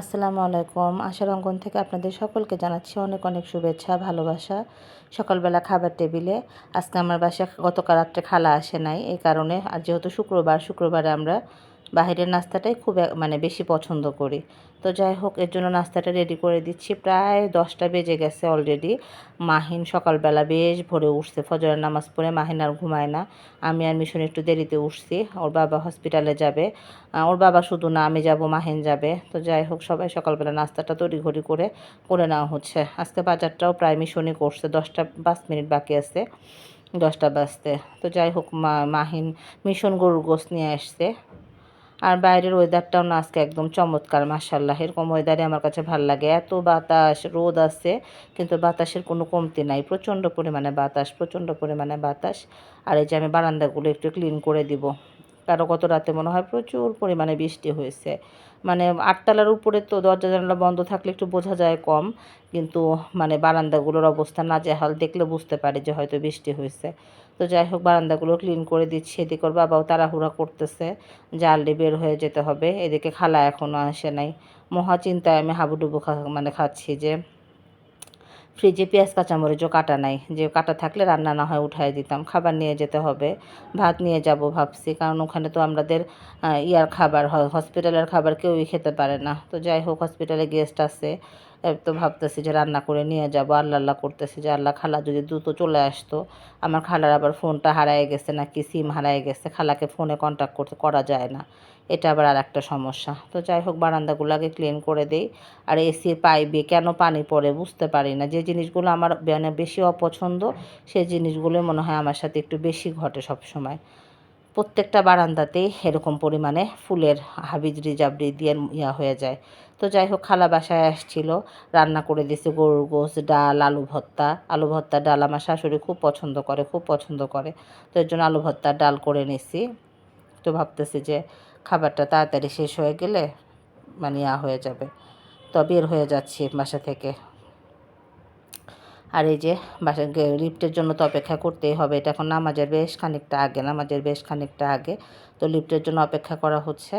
আসসালামু আলাইকুম। আশার অঙ্গন থেকে আপনাদের সকলকে জানাচ্ছি অনেক অনেক শুভেচ্ছা, ভালোবাসা। সকালবেলা খাবার টেবিলে, আজকে আমার বাসায় গতকাল রাত্রে খালা আসে নাই, এই কারণে আর যেহেতু শুক্রবার, শুক্রবারে আমরা বাহিরের নাস্তাটাই খুব মানে বেশি পছন্দ করি। তো যাই হোক, এর জন্য নাস্তাটা রেডি করে দিচ্ছি। প্রায় দশটা বেজে গেছে অলরেডি মাহিন সকালবেলা বেশ ভোরে উঠছে। ফজরের নামাজ পড়ে মাহিন আর ঘুমায় না। আমি আর মিশন একটু দেরিতে উঠছি। ওর বাবা হসপিটালে যাবে। ওর বাবা শুধু না, আমি যাব, মাহিন যাবে। তো যাই হোক, সবাই সকালবেলা নাস্তাটা তড়ি ঘড়ি করে করে নেওয়া হচ্ছে। আজকে বাজারটাও প্রায় মিশনই করছে। দশটা পাঁচ মিনিট বাকি আছে। দশটা বাজতে। তো যাই হোক, মা, মাহিন মিশন গরুর গোস নিয়ে আসছে। আর বাইরের ওয়েদারটাও না আজকে একদম চমৎকার মাসাল্লাহ এরকম ওয়েদারে আমার কাছে ভালো লাগে। এত বাতাস, রোদ আছে, কিন্তু বাতাসের কোনো কমতি নাই। প্রচণ্ড পরিমাণে বাতাস, প্রচণ্ড পরিমাণে বাতাস। আর এই যে আমি বারান্দাগুলো একটু ক্লিন করে দিব। কারও গত রাতে মনে হয় প্রচুর পরিমাণে বৃষ্টি হয়েছে। মানে আটতলার উপরে তো দরজা জানালা বন্ধ থাকলে একটু বোঝা যায় কম। কিন্তু মানে বারান্দাগুলোর অবস্থা না হাল দেখলে বুঝতে পারি যে হয়তো বৃষ্টি হয়েছে। তো যাই হোক, বারান্দাগুলো ক্লিন করে দিচ্ছি। এদিকে ওর বাবাও তাড়াহুড়া করতেছে। জালডি বের হয়ে যেতে হবে। এদিকে খালা এখনও আসে নাই। মহা চিন্তায় আমি হাবুডুবু খা মানে খাচ্ছি যে ফ্রিজে পেঁয়াজ কাঁচামরিচও কাটা নাই। যে কাটা থাকলে রান্না না হয় উঠাই দিতাম। খাবার নিয়ে যেতে হবে। ভাত নিয়ে যাব ভাবছি। কারণ ওখানে তো আমাদের ইয়ার খাবার হয় হসপিটালের খাবার কেউই খেতে পারে না। তো যাই হোক, হসপিটালে গেস্ট আছে। তো ভাবতেছি যে রান্না করে নিয়ে যাব। আল্লাহ আল্লাহ করতেছি যে আল্লাহ খালা যদি দ্রুত চলে আসতো, আমার খালার আবার ফোনটা হারায় গেছে নাকি, সিম হারায় গেছে, খালাকে ফোনে কন্ট্যাক্ট করতে করা যায় না। এটা আবার আর একটা সমস্যা। তো যাই হোক বারান্দাগুলো আগে ক্লিন করে দেই। আর এসির পাইপে কেন পানি পড়ে বুঝতে পারি না। যে জিনিসগুলো আমার মানে বেশি অপছন্দ সেই জিনিসগুলো মনে হয় আমার সাথে একটু বেশি ঘটে সব সময় প্রত্যেকটা বারান্দাতেই এরকম পরিমাণে ফুলের হাবিজ জাবরি দিয়ে ইয়া হয়ে যায়। তো যাই হোক, খালা বাসায় আসছিল, রান্না করে দিয়েছে গরুর গোস ডাল, আলু ভর্তা। আলু ভর্তা ডাল আমার শাশুড়ি খুব পছন্দ করে, খুব পছন্দ করে। তো এর জন্য আলু ভর্তার ডাল করে নিছি। তো ভাবতেছি যে খাবারটা তাড়াতাড়ি শেষ হয়ে গেলে মানে ইয়া হয়ে যাবে। তো বের হয়ে যাচ্ছি বাসা থেকে। আর এই যে বাসা লিফটের জন্য তো অপেক্ষা করতেই হবে। এটা এখন নামাজের বেশ খানিকটা আগে, নামাজের বেশ খানিকটা আগে। তো লিফটের জন্য অপেক্ষা করা হচ্ছে।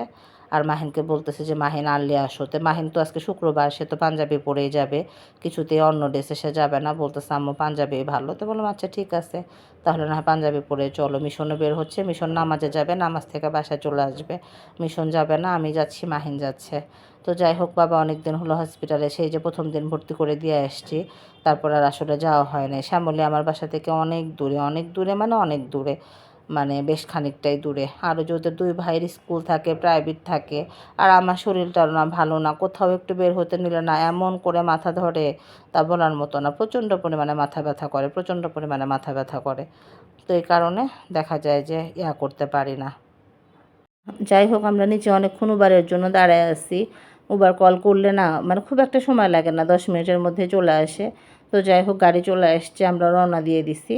আর মাহিনকে বলতেছে যে, মাহিন আনলে আসো। তো মাহিন তো আজকে শুক্রবার, সে তো পাঞ্জাবি পরেই যাবে। কিছুতেই অন্য ড্রেসে সে যাবে না। বলতেছে, আম্মু, পাঞ্জাবি ভালো। তো বললাম আচ্ছা ঠিক আছে। তাহলে না পাঞ্জাবি পরে চলো। মিশনে বের হচ্ছে। মিশন নামাজে যাবে, নামাজ থেকে বাসায় চলে আসবে। মিশন যাবে না, আমি যাচ্ছি, মাহিন যাচ্ছে। তো যাই হোক, বাবা অনেক দিন হলো হসপিটালে সেই যে প্রথম দিন ভর্তি করে দিয়ে আসছি। তারপর আর আসলে যাওয়া হয় না শ্যামলী আমার বাসা থেকে অনেক দূরে অনেক দূরে মানে অনেক দূরে। মানে বেশ খানিকটাই দূরে। আরও যদি দুই ভাইয়ের স্কুল থাকে প্রাইভেট থাকে, আর আমার শরীরটাও না ভালো না, কোথাও একটু বের হতে নিলে না, এমন করে মাথা ধরে তা বলার মতো না। প্রচণ্ড পরিমাণে মাথা ব্যথা করে, প্রচণ্ড পরিমাণে মাথা ব্যথা করে। তো এই কারণে দেখা যায় যে ইয়া করতে পারি না। যাই হোক, আমরা নিচে অনেকক্ষণ উবারের জন্য দাঁড়ায় আছি। উবার কল করলে না মানে খুব একটা সময় লাগে না, দশ মিনিটের মধ্যে চলে আসে। তো যাই হোক, গাড়ি চলে আসছে, আমরা রওনা দিয়ে দিছি।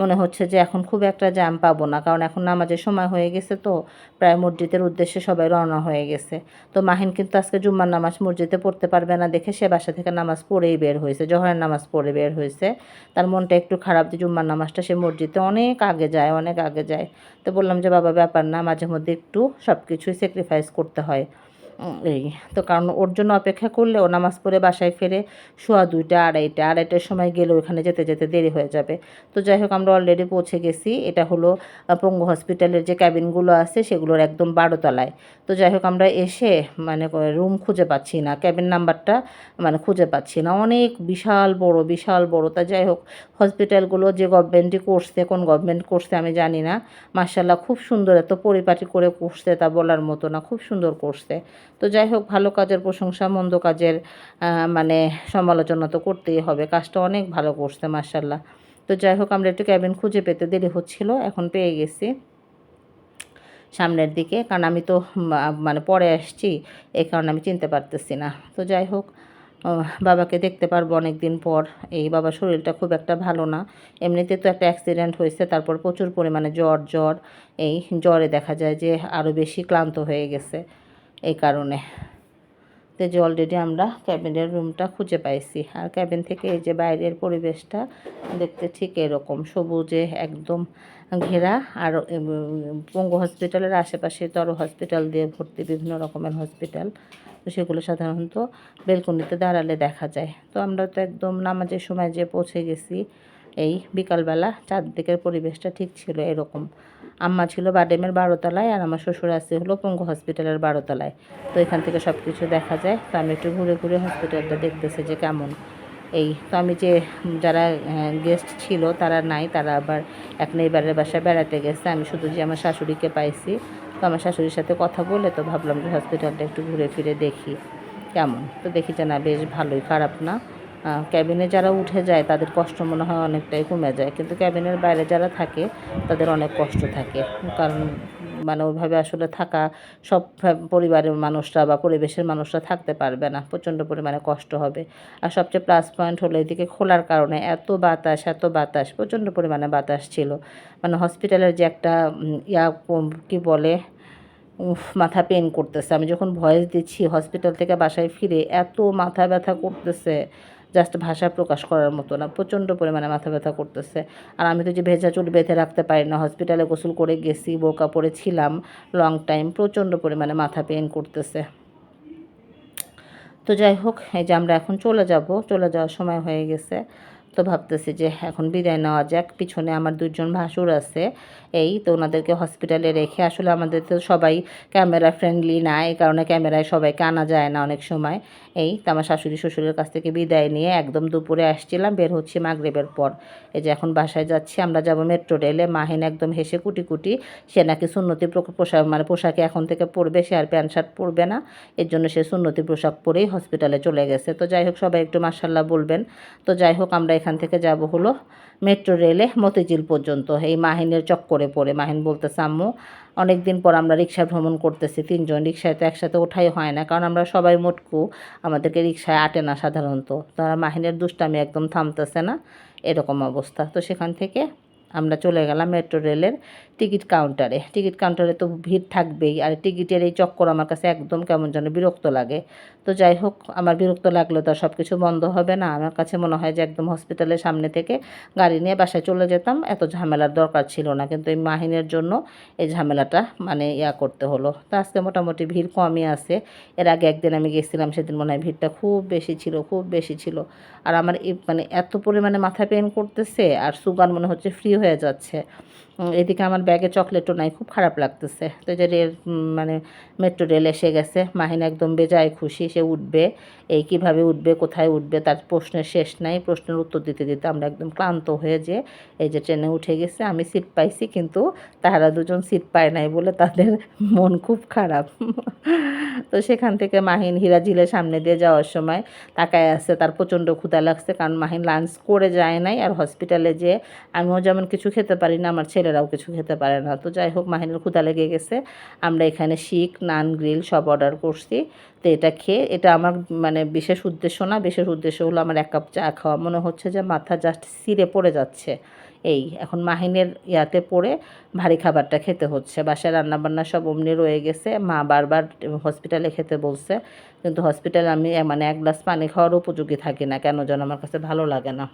মনে হচ্ছে যে এখন খুব একটা জ্যাম পাবো না। কারণ এখন নামাজের সময় হয়ে গেছে তো, প্রায় মসজিদের উদ্দেশ্যে সবাই রওনা হয়ে গেছে। তো মাহিন কিন্তু আজকে জুম্মার নামাজ মসজিদে পড়তে পারবে না দেখে সে বাসা থেকে নামাজ পড়েই বের হয়েছে, জহরের নামাজ পড়ে বের হয়েছে। তার মনটা একটু খারাপ যে জুম্মার নামাজটা সে মসজিদে অনেক আগে যায়, অনেক আগে যায়। তো বললাম যে, বাবা, ব্যাপার না মাঝে মধ্যে একটু সব কিছুই স্যাক্রিফাইস করতে হয়। এই, তো কারণ ওর জন্য অপেক্ষা করলে ও নামাজ পড়ে বাসায় ফেরে শোয়া দুইটা, আড়াইটা, আড়াইটার সময় গেলে ওখানে যেতে যেতে দেরি হয়ে যাবে। তো যাই হোক, আমরা অলরেডি পৌঁছে গেছি। এটা হলো পঙ্গু হসপিটালের যে ক্যাবিনগুলো আছে, সেগুলোর একদম বারোতলায় তো যাই হোক, আমরা এসে মানে রুম খুঁজে পাচ্ছি না। ক্যাবিন নাম্বারটা মানে খুঁজে পাচ্ছি না। অনেক বিশাল বড় বিশাল বড়। তা যাই হোক হসপিটালগুলো যে গভর্নমেন্টই করছে, কোন গভর্নমেন্ট করছে আমি জানি না। মার্শাল্লাহ খুব সুন্দর এত পরিপাটি করে করছে তা বলার মতো না। খুব সুন্দর করছে। তো যাই হোক, ভালো কাজের প্রশংসা, মন্দ কাজের মানে সমালোচনা তো করতেই হবে। কাজটা অনেক ভালো করছে মার্শাল্লাহ তো যাই হোক, আমরা একটু ক্যাবিন খুঁজে পেতে দেরি হচ্ছিল, এখন পেয়ে গেছি সামনের দিকে। কারণ আমি তো মানে পরে আসছি এই কারণে আমি চিনতে পারতেছি না। তো যাই হোক বাবাকে দেখতে পারব অনেক দিন পর। এই বাবার শরীরটা খুব একটা ভালো না। এমনিতে তো একটা অ্যাক্সিডেন্ট হয়েছে, তারপর প্রচুর পরিমাণে জ্বর জ্বর। এই জ্বরে দেখা যায় যে আরও বেশি ক্লান্ত হয়ে গেছে। এই কারণে। তো যে অলরেডি আমরা ক্যাবিনের রুমটা খুঁজে পাইছি। আর ক্যাবিন থেকে এই যে বাইরের পরিবেশটা দেখতে ঠিক এরকম। সবুজে একদম ঘেরা। আর পঙ্গু হসপিটালের আশেপাশে তো আরও হসপিটাল দিয়ে ভর্তি বিভিন্ন রকমের হসপিটাল তো সেগুলো সাধারণত বেলকনিতে দাঁড়ালে দেখা যায়। তো আমরা তো একদম নামাজের সময় যে পৌঁছে গেছি এই বিকালবেলা চারদিকের পরিবেশটা ঠিক ছিল এরকম। আম্মা ছিল বাডেমের বারোতলায় আর আমার শ্বশুর আছে হলো পঙ্গু হসপিটালের বারোতলায়। তো এখান থেকে সব কিছু দেখা যায়। তো আমি একটু ঘুরে ঘুরে হসপিটালটা দেখতেছি যে কেমন। এই তো আমি যে যারা গেস্ট ছিল তারা নাই, তারা আবার এক নেইবারের বাসায় বেড়াতে গেছে। আমি শুধু যে আমার শাশুড়িকে পাইছি। তো আমার শাশুড়ির সাথে কথা বলে তো ভাবলাম যে হসপিটালটা একটু ঘুরে ফিরে দেখি। কেমন? তো দেখি যে না, বেশ ভালোই, খারাপ না। ক্যাবিনে যারা উঠে যায়, তাদের কষ্ট মনে হয় অনেকটাই কমে যায়। কিন্তু ক্যাবিনের বাইরে যারা থাকে, তাদের অনেক কষ্ট থাকে। কারণ মানে ওইভাবে আসলে থাকা সব পরিবারের মানুষরা বা পরিবেশের মানুষরা থাকতে পারবে না। প্রচণ্ড পরিমাণে কষ্ট হবে। আর সবচেয়ে প্লাস পয়েন্ট হলো এদিকে খোলার কারণে এত বাতাস এত বাতাস, প্রচণ্ড পরিমাণে বাতাস ছিল। মানে হসপিটালের যে একটা ইয়া কি বলে, উফ, মাথা পেন করতেছে। আমি যখন ভয়েস দিচ্ছি হসপিটাল থেকে বাসায় ফিরে এত মাথা ব্যথা করতেছে। জাস্ট ভাষা প্রকাশ করার মতো না, প্রচণ্ড পরিমাণে মাথা ব্যথা করতেছে। আর আমি তো যে ভেজা চুল বেঁধে রাখতে পারি না হসপিটালে গোসল করে গেছি বোরকা পরেছিলাম লং টাইম প্রচণ্ড পরিমাণে মাথা পেন করতেছে। তো যাই হোক, এই যে আমরা এখন চলে যাব, চলে যাওয়ার সময় হয়ে গেছে। তো ভাবতেছি যে এখন বিদায় নেওয়া যাক। পিছনে আমার দুজন ভাসুর আছে, এই তো ওনাদেরকে হসপিটালে রেখে আসলে আমাদের তো সবাই ক্যামেরা ফ্রেন্ডলি না, এই কারণে ক্যামেরায় সবাইকে আনা যায় না অনেক সময়। এই তো আমার শাশুড়ি শ্বশুরের কাছ থেকে বিদায় নিয়ে একদম দুপুরে আসছিলাম, বের হচ্ছি মাগরেবের পর। এই যে এখন বাসায় যাচ্ছি, আমরা যাব মেট্রো রেলে মাহিন একদম হেসে কুটি কুটি সে নাকি সুন্নতি পোশাক মানে পোশাকে এখন থেকে পরবে, সে আর প্যান্ট শার্ট পরবে না। এর জন্য সে সুন্নতি পোশাক পরেই হসপিটালে চলে গেছে। তো যাই হোক, সবাই একটু মার্শাল্লাহ বলবেন। তো যাই হোক, আমরা এখান থেকে যাব হলো মেট্রো রেলে মতিঝিল পর্যন্ত। এই মাহিনের চক্করে পড়ে। মাহিন বলতে আম্মু অনেক দিন পর আমরা রিক্সা ভ্রমণ করতেছি। তিনজন রিক্সায় তো একসাথে ওঠাই হয় না, কারণ আমরা সবাই মোটকু। আমাদেরকে রিক্সায় আটে না সাধারণত। তারা মাহিনের দুষ্টামি একদম থামতেছে না। এরকম অবস্থা। তো সেখান থেকে আমরা চলে গেলাম মেট্রো রেলের টিকিট কাউন্টারে। টিকিট কাউন্টারে তো ভিড় থাকবেই আর টিকিটের এই চক্কর আমার কাছে একদম কেমন যেন বিরক্ত লাগে। তো যাই হোক, আমার বিরক্ত লাগলেও তো সব কিছু বন্ধ হবে না। আমার কাছে মনে হয় যে একদম হসপিটালের সামনে থেকে গাড়ি নিয়ে বাসায় চলে যেতাম। এত ঝামেলার দরকার ছিল না। কিন্তু এই মাহিনের জন্য এই ঝামেলাটা মানে ইয়া করতে হলো। তো আজকে মোটামুটি ভিড় কমই আছে। এর আগে একদিন আমি গেছিলাম, সেদিন মনে হয় ভিড়টা খুব বেশি ছিল, খুব বেশি ছিল। আর আমার মানে এত পরিমাণে মাথা পেন করতেছে আর সুগার মনে হচ্ছে ফ্রি হয়ে যাচ্ছে। এদিকে আমার ব্যাগে চকলেটও নাই, খুব খারাপ লাগতেছে। তো যে রেল মানে মেট্রো রেল এসে গেছে, মাহিন একদম বেজায় খুশি, সে উঠবে। এই কীভাবে উঠবে, কোথায় উঠবে, তার প্রশ্নের শেষ নাই। প্রশ্নের উত্তর দিতে দিতে আমরা একদম ক্লান্ত হয়ে যে এই যে ট্রেনে উঠে গেছে, আমি সিট পাইছি কিন্তু তাহারা দুজন সিট পায় নাই বলে তাদের মন খুব খারাপ। তো সেখান থেকে মাহিন হিরাঝিলের সামনে দিয়ে যাওয়ার সময় তাকায় আছে, তার প্রচণ্ড ক্ষুদা লাগছে, কারণ মাহিন লাঞ্চ করে যায় নাই। আর হসপিটালে যে আমিও যেমন কিছু খেতে পারি না, আমার ছেলেরাও কিছু খেতে পারে না। তো যাই হোক, মাহিনের ক্ষুদা লেগে গেছে। আমরা এখানে শিক, নান, গ্রিল সব অর্ডার করছি। তো এটা খেয়ে, এটা আমার মানে বিশেষ উদ্দেশ্য না, বিশেষ উদ্দেশ্য হলো আমার এক কাপ চা খাওয়া। মনে হচ্ছে যে মাথা জাস্ট সিরে পড়ে যাচ্ছে। এই, এখন মাহিনের ইয়াতে পড়ে ভারী খাবারটা খেতে হচ্ছে। বাসায় রান্নাবান্না সব অমনি রয়ে গেছে। মা বারবার হসপিটালে খেতে বলছে। কিন্তু হসপিটালে আমি মানে এক গ্লাস পানি খাওয়ার উপযোগী থাকি না। কেন যেন আমার কাছে ভালো লাগে না।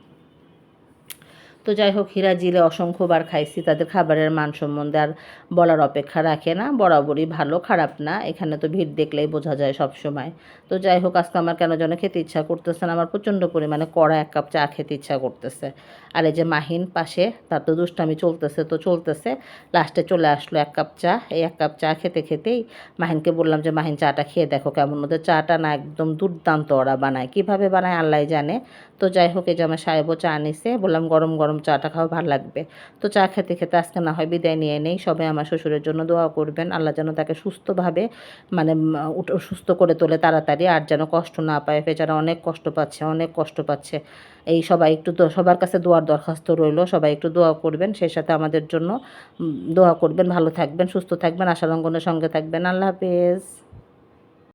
তো যাই হোক, হীরা জিলে অসংখ্যবার খাইছি, তাদের খাবারের মান সম্বন্ধে আর বলার অপেক্ষা রাখে না, বরাবরই ভালো, খারাপ না, এখানে তো ভিড় দেখলেই বোঝা যায় সব সময় তো যাই হোক, আজকে আমার কেন যেন খেতে ইচ্ছা করতেছে না, আমার প্রচণ্ড পরিমাণে কড়া এক কাপ চা খেতে ইচ্ছা করতেছে। আর এই যে মাহিন পাশে, তার তো দুষ্টামি চলতেছে, তো চলতেছে, লাস্টে চলে আসলো এক কাপ চা। এই এক কাপ চা খেতে খেতেই মাহিনকে বললাম যে, মাহিন, চাটা খেয়ে দেখো কেমন। ওদের চাটা না একদম দুর্দান্ত ওরা বানায়। কীভাবে বানায় আল্লাহ জানে। তো যাই হোক, এই যে আমার সাহেবও চা নিছে, বললাম গরম গরম চাটা খাওয়া ভালো লাগবে। তো চা খেতে খেতে আজকে না হয় বিদায় নিয়ে নেই। সবাই আমার শ্বশুরের জন্য দোয়া করবেন। আল্লাহ যেন তাকে সুস্থভাবে মানে সুস্থ করে তোলে তাড়াতাড়ি। আর যেন কষ্ট না পায় বেচারা অনেক কষ্ট পাচ্ছে, অনেক কষ্ট পাচ্ছে, এই সবাই একটু সবার কাছে দোয়ার দরখাস্ত রইল। সবাই একটু দোয়া করবেন, সেই সাথে আমাদের জন্য দোয়া করবেন। ভালো থাকবেন, সুস্থ থাকবেন আশারঙ্গনের সঙ্গে থাকবেন। আল্লাহ হাফেজ।